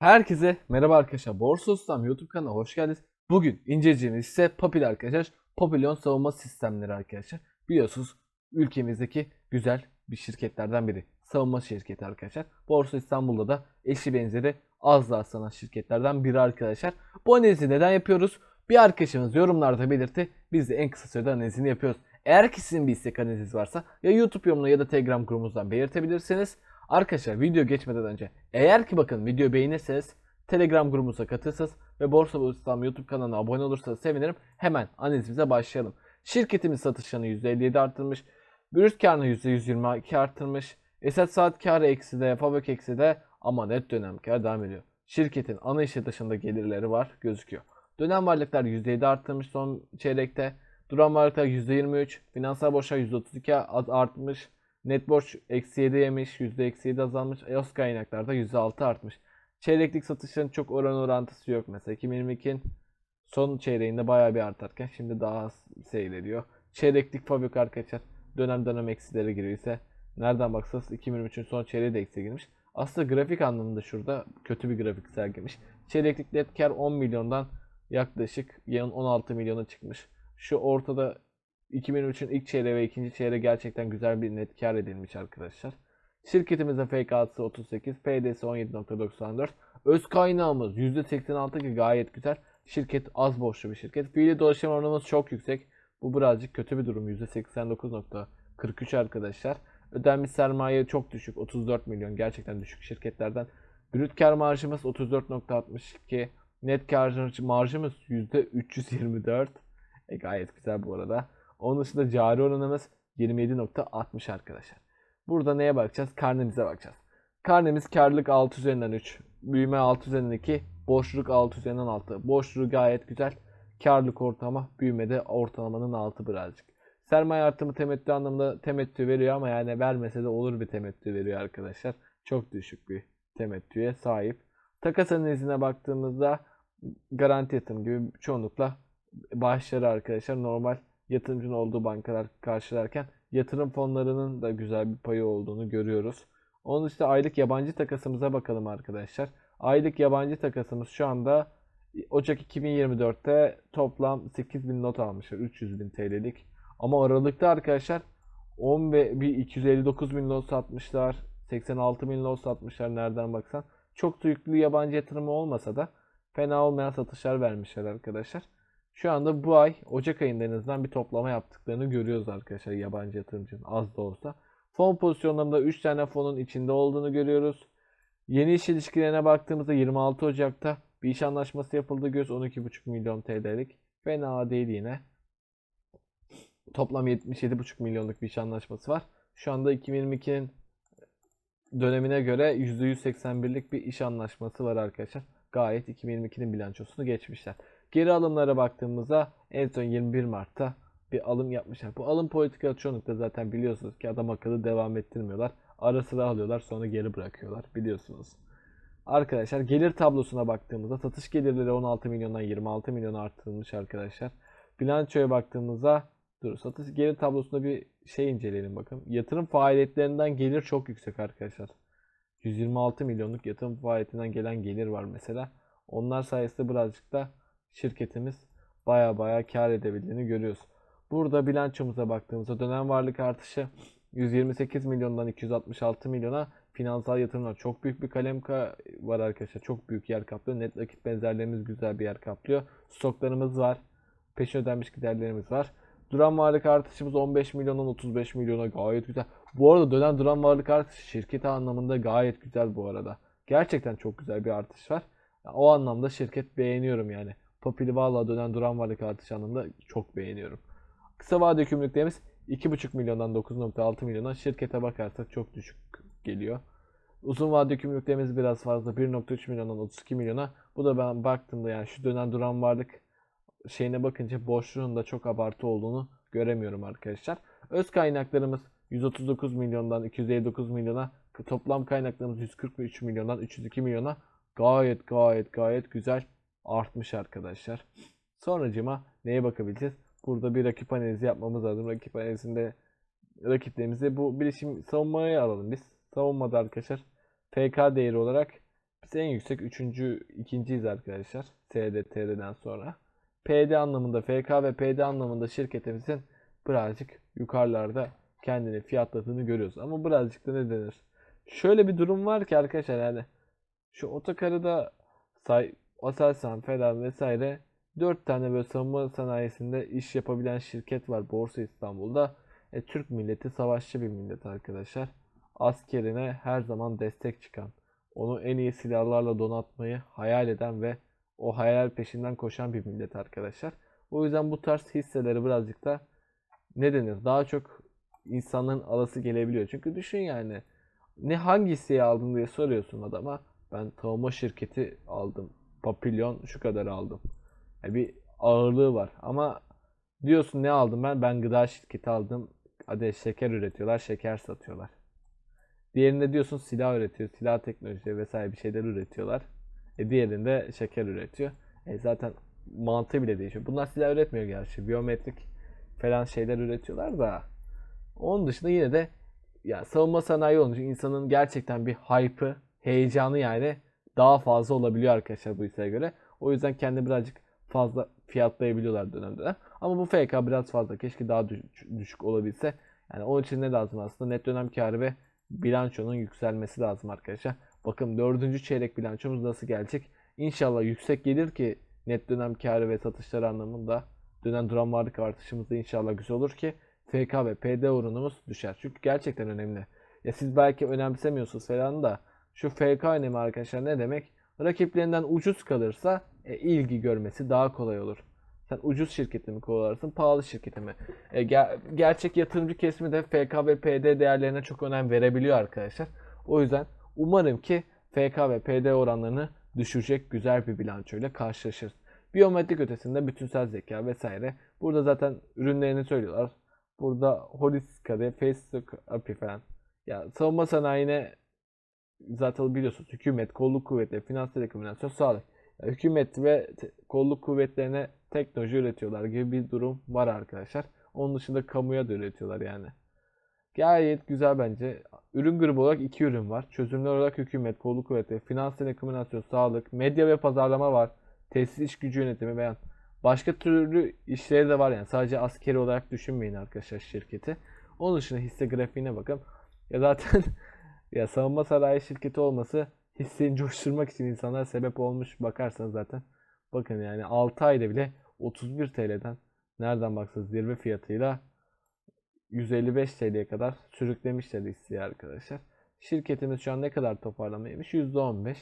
Herkese merhaba arkadaşlar. Borsa Ustam YouTube kanalına hoş geldiniz. Bugün inceleyeceğimiz ise Papil arkadaşlar. Papillon savunma sistemleri arkadaşlar. Biliyorsunuz ülkemizdeki güzel bir şirketlerden biri. Savunma şirketi arkadaşlar. Borsa İstanbul'da da eşi benzeri az daha sanan şirketlerden biri arkadaşlar. Bu analizi neden yapıyoruz? Bir arkadaşımız yorumlarda belirtti. Biz de en kısa sürede analizini yapıyoruz. Eğer ki sizin bir istek analiziniz varsa ya YouTube yorumuna ya da Telegram grubumuzdan belirtebilirsiniz. Arkadaşlar video geçmeden önce eğer ki bakın video beğenirseniz Telegram grubumuza katılırsanız ve Borsa İstanbul YouTube kanalına abone olursanız sevinirim. Hemen analizimize başlayalım. Şirketimiz satışlarını %57 arttırmış. Brüt karını %122 arttırmış. Esat saat karı eksi de, fabrik eksi de ama net dönem kar devam ediyor. Şirketin ana işi dışında gelirleri var gözüküyor. Dönem varlıklar %7 arttırmış son çeyrekte. Duran varlıklar %23. Finansal borçlar %32 artmış. Net borç eksi 7 yemiş, yüzde eksi 7 azalmış. EOS kaynaklarda yüzde 6 artmış. Çeyreklik satışların çok oran orantısı yok. Mesela 2022'nin son çeyreğinde bayağı bir artarken şimdi daha az seyrediyor. Çeyreklik fabrik arkadaşlar dönem dönem eksilere giriyor ise nereden baksanız 2023'ün son çeyreği de eksiye girmiş. Aslında grafik anlamında şurada kötü bir grafik sergilemiş. Çeyreklik net kar 10 milyondan yaklaşık yılın 16 milyona çıkmış. Şu ortada 2003'ün ilk çeyreği ve ikinci çeyreği gerçekten güzel bir net kar edilmiş arkadaşlar. Şirketimizin FK'sı 38, PD'si 17.94. Öz kaynağımız %86 ki gayet güzel. Şirket az borçlu bir şirket. Fiili dolaşım oranımız çok yüksek. Bu birazcık kötü bir durum. %89.43 arkadaşlar. Ödenmiş sermaye çok düşük. 34 milyon. Gerçekten düşük şirketlerden. Brüt kar marjımız 34.62. Net kar marjımız %324. E, gayet güzel bu arada. Onun dışında cari oranımız 27.60 arkadaşlar. Burada neye bakacağız? Karnemize bakacağız. Karnemiz karlılık 6 üzerinden 3, büyüme 6 üzerinden 2, boşluk 6 üzerinden 6. Boşluğu gayet güzel. Karlılık ortalama, büyümede ortalamanın altı birazcık. Sermaye artımı temettü anlamında temettü veriyor ama yani vermese de olur bir temettü veriyor arkadaşlar. Çok düşük bir temettüye sahip. Takas analizine baktığımızda garanti yatırım gibi çoğunlukla bağışları arkadaşlar normal yatırımcının olduğu bankalar karşılarken yatırım fonlarının da güzel bir payı olduğunu görüyoruz. Onun dışında aylık yabancı takasımıza bakalım arkadaşlar. Aylık yabancı takasımız şu anda Ocak 2024'te toplam 8000 not almışlar. 300 bin TL'lik. Ama Aralık'ta arkadaşlar 10 ve bir 259 bin not satmışlar. 86 bin not satmışlar nereden baksan. Çok yüklü yabancı yatırımı olmasa da fena olmayan satışlar vermişler arkadaşlar. Şu anda bu ay Ocak ayında en azından bir toplama yaptıklarını görüyoruz arkadaşlar yabancı yatırımcının az da olsa. Fon pozisyonlarında 3 tane fonun içinde olduğunu görüyoruz. Yeni iş ilişkilerine baktığımızda 26 Ocak'ta bir iş anlaşması yapıldı. Göz 12,5 milyon TL'lik. Fena değil yine. Toplam 77,5 milyonluk bir iş anlaşması var. Şu anda 2022'nin dönemine göre %181'lik bir iş anlaşması var arkadaşlar. Gayet 2022'nin bilançosunu geçmişler. Geri alımlara baktığımızda en son 21 Mart'ta bir alım yapmışlar. Bu alım politikaları çoğunlukla zaten biliyorsunuz ki adam akıllı devam ettirmiyorlar. Ara sıra alıyorlar sonra geri bırakıyorlar biliyorsunuz. Arkadaşlar gelir tablosuna baktığımızda satış gelirleri 16 milyondan 26 milyona arttırılmış arkadaşlar. Bilançoya baktığımızda dur satış gelir tablosunda bir şey inceleyelim bakın. Yatırım faaliyetlerinden gelir çok yüksek arkadaşlar. 126 milyonluk yatırım faaliyetinden gelen gelir var mesela. Onlar sayesinde birazcık da şirketimiz baya baya kar edebildiğini görüyoruz. Burada bilançomuza baktığımızda dönem varlık artışı 128 milyondan 266 milyona finansal yatırımlar çok büyük bir kalem var arkadaşlar. Çok büyük yer kaplıyor. Net nakit benzerlerimiz güzel bir yer kaplıyor. Stoklarımız var. Peşin ödenmiş giderlerimiz var. Duran varlık artışımız 15 milyondan 35 milyona gayet güzel. Bu arada dönem duran varlık artışı şirket anlamında gayet güzel bu arada. Gerçekten çok güzel bir artış var. O anlamda şirket beğeniyorum yani. Popili valla dönen duran varlık artışı anlamında çok beğeniyorum. Kısa vade yükümlülüklerimiz 2,5 milyondan 9.6 milyona şirkete bakarsak çok düşük geliyor. Uzun vade yükümlülüklerimiz biraz fazla 1.3 milyondan 32 milyona. Bu da ben baktığımda yani şu dönen duran varlık şeyine bakınca boşluğun da çok abartı olduğunu göremiyorum arkadaşlar. Öz kaynaklarımız 139 milyondan 259 milyona toplam kaynaklarımız 143 milyondan 302 milyona gayet gayet gayet güzel artmış arkadaşlar. Sonracıma neye bakabileceğiz? Burada bir rakip analizi yapmamız lazım. Rakip analizinde rakiplerimizi bu bilişim savunmaya alalım biz. Savunmada arkadaşlar FK değeri olarak Biz en yüksek üçüncü, ikinciyiz arkadaşlar. SD, sonra. PD anlamında, FK ve PD anlamında şirketimizin birazcık yukarılarda kendini fiyatladığını görüyoruz. Ama birazcık da ne denir? Şöyle bir durum var ki arkadaşlar yani şu otokarıda say Aselsan falan vesaire 4 tane böyle savunma sanayisinde iş yapabilen şirket var Borsa İstanbul'da. E, Türk milleti savaşçı bir millet arkadaşlar. Askerine her zaman destek çıkan, onu en iyi silahlarla donatmayı hayal eden ve o hayal peşinden koşan bir millet arkadaşlar. O yüzden bu tarz hisseleri birazcık da ne denir? Daha çok insanların alası gelebiliyor. Çünkü düşün yani ne hangi hisseyi aldın diye soruyorsun adama. Ben savunma şirketi aldım. Papilyon şu kadar aldım. Yani bir ağırlığı var. Ama diyorsun ne aldım ben? Ben gıda şirketi aldım. Hadi şeker üretiyorlar, şeker satıyorlar. Diğerinde diyorsun silah üretiyor, silah teknolojisi vesaire bir şeyler üretiyorlar. E diğerinde şeker üretiyor. E zaten mantığı bile değişiyor. Bunlar silah üretmiyor gerçi. Biyometrik falan şeyler üretiyorlar da. Onun dışında yine de ya savunma sanayi olunca insanın gerçekten bir hype'ı, heyecanı yani daha fazla olabiliyor arkadaşlar bu hisseye göre. O yüzden kendi birazcık fazla fiyatlayabiliyorlar dönem dönem. Ama bu FK biraz fazla. Keşke daha düş- düşük olabilse. Yani onun için ne lazım aslında? Net dönem karı ve bilançonun yükselmesi lazım arkadaşlar. Bakın dördüncü çeyrek bilançomuz nasıl gelecek? İnşallah yüksek gelir ki net dönem karı ve satışları anlamında dönem duran varlık artışımız da inşallah güzel olur ki FK ve PD oranımız düşer. Çünkü gerçekten önemli. Ya siz belki önemsemiyorsunuz falan da şu FK önemi arkadaşlar ne demek? Rakiplerinden ucuz kalırsa e, ilgi görmesi daha kolay olur. Sen ucuz şirketi mi kovalarsın, pahalı şirketi mi? E, ger- gerçek yatırımcı kesimi de FK ve PD değerlerine çok önem verebiliyor arkadaşlar. O yüzden umarım ki FK ve PD oranlarını düşürecek güzel bir bilançoyla karşılaşırız. Biyometrik ötesinde bütünsel zeka vesaire. Burada zaten ürünlerini söylüyorlar. Burada Holistica'da Facebook API falan. Ya savunma sanayine zaten biliyorsunuz hükümet, kolluk kuvvetleri, finans telekomünikasyon, sağlık. Hükümet ve kolluk kuvvetlerine teknoloji üretiyorlar gibi bir durum var arkadaşlar. Onun dışında kamuya da üretiyorlar yani. Gayet güzel bence. Ürün grubu olarak iki ürün var. Çözümler olarak hükümet, kolluk kuvvetleri, finans telekomünikasyon, sağlık, medya ve pazarlama var. Tesis iş gücü yönetimi veya başka türlü işleri de var yani. Sadece askeri olarak düşünmeyin arkadaşlar şirketi. Onun dışında hisse grafiğine bakın. Ya zaten ya savunma sanayi şirketi olması hisseyi coşturmak için insanlar sebep olmuş bakarsanız zaten. Bakın yani 6 ayda bile 31 TL'den nereden baksanız zirve fiyatıyla 155 TL'ye kadar sürüklemişler hisseyi arkadaşlar. Şirketimiz şu an ne kadar toparlamaymış? %15.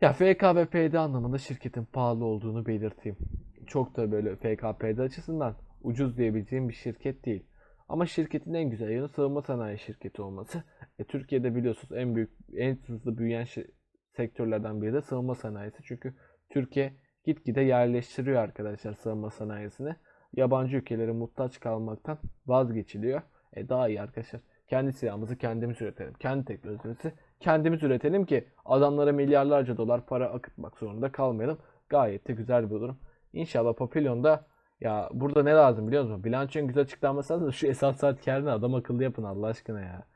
Ya FK ve PD anlamında şirketin pahalı olduğunu belirteyim. Çok da böyle FK PD açısından ucuz diyebileceğim bir şirket değil. Ama şirketin en güzel yanı savunma sanayi şirketi olması. E, Türkiye'de biliyorsunuz en büyük, en hızlı büyüyen şi- sektörlerden biri de savunma sanayisi. Çünkü Türkiye gitgide yerleştiriyor arkadaşlar savunma sanayisini. Yabancı ülkelere muhtaç kalmaktan vazgeçiliyor. E daha iyi arkadaşlar. Kendi silahımızı kendimiz üretelim. Kendi teknolojimizi kendimiz üretelim ki adamlara milyarlarca dolar para akıtmak zorunda kalmayalım. Gayet de güzel bir durum. İnşallah Papillon'da ya burada ne lazım biliyor musun? Bilançonun güzel açıklanması lazım. Şu esas saat kârını adam akıllı yapın Allah aşkına ya.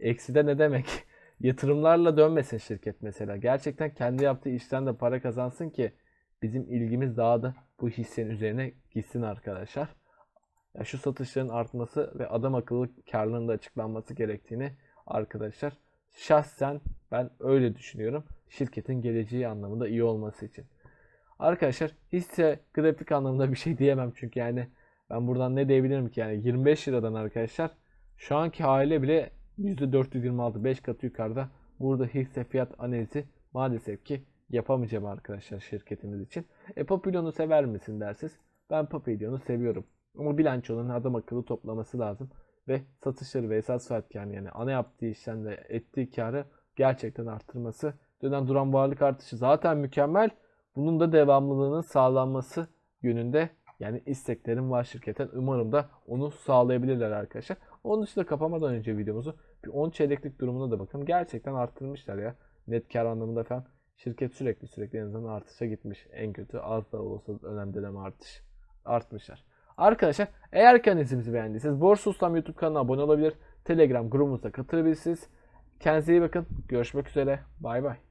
Ekside ne demek? Yatırımlarla dönmesin şirket mesela. Gerçekten kendi yaptığı işten de para kazansın ki bizim ilgimiz daha da bu hissenin üzerine gitsin arkadaşlar. Ya şu satışların artması ve adam akıllı karlılığının da açıklanması gerektiğini arkadaşlar şahsen ben öyle düşünüyorum. Şirketin geleceği anlamında iyi olması için. Arkadaşlar hisse grafik anlamında bir şey diyemem çünkü yani ben buradan ne diyebilirim ki yani 25 liradan arkadaşlar şu anki haliyle bile %426 5 katı yukarıda burada hisse fiyat analizi maalesef ki yapamayacağım arkadaşlar şirketimiz için. E Papillon'u sever misin dersiniz. Ben Papillon'u seviyorum. Ama bilançonun adam akıllı toplaması lazım. Ve satışları ve esas fiyat yani, ana yaptığı işten de ettiği karı gerçekten arttırması. Dönen duran varlık artışı zaten mükemmel. Bunun da devamlılığının sağlanması yönünde yani isteklerim var şirketten. Umarım da onu sağlayabilirler arkadaşlar. Onun dışında kapamadan önce videomuzu bir 10 çeyreklik durumuna da bakalım. Gerçekten arttırmışlar ya. Net kar anlamında falan. Şirket sürekli sürekli en azından artışa gitmiş. En kötü az da olsa önemli dönem artış. Artmışlar. Arkadaşlar eğer ki analizimizi beğendiyseniz Borsa Ustam YouTube kanalına abone olabilir. Telegram grubumuza katılabilirsiniz. Kendinize iyi bakın. Görüşmek üzere. Bay bay.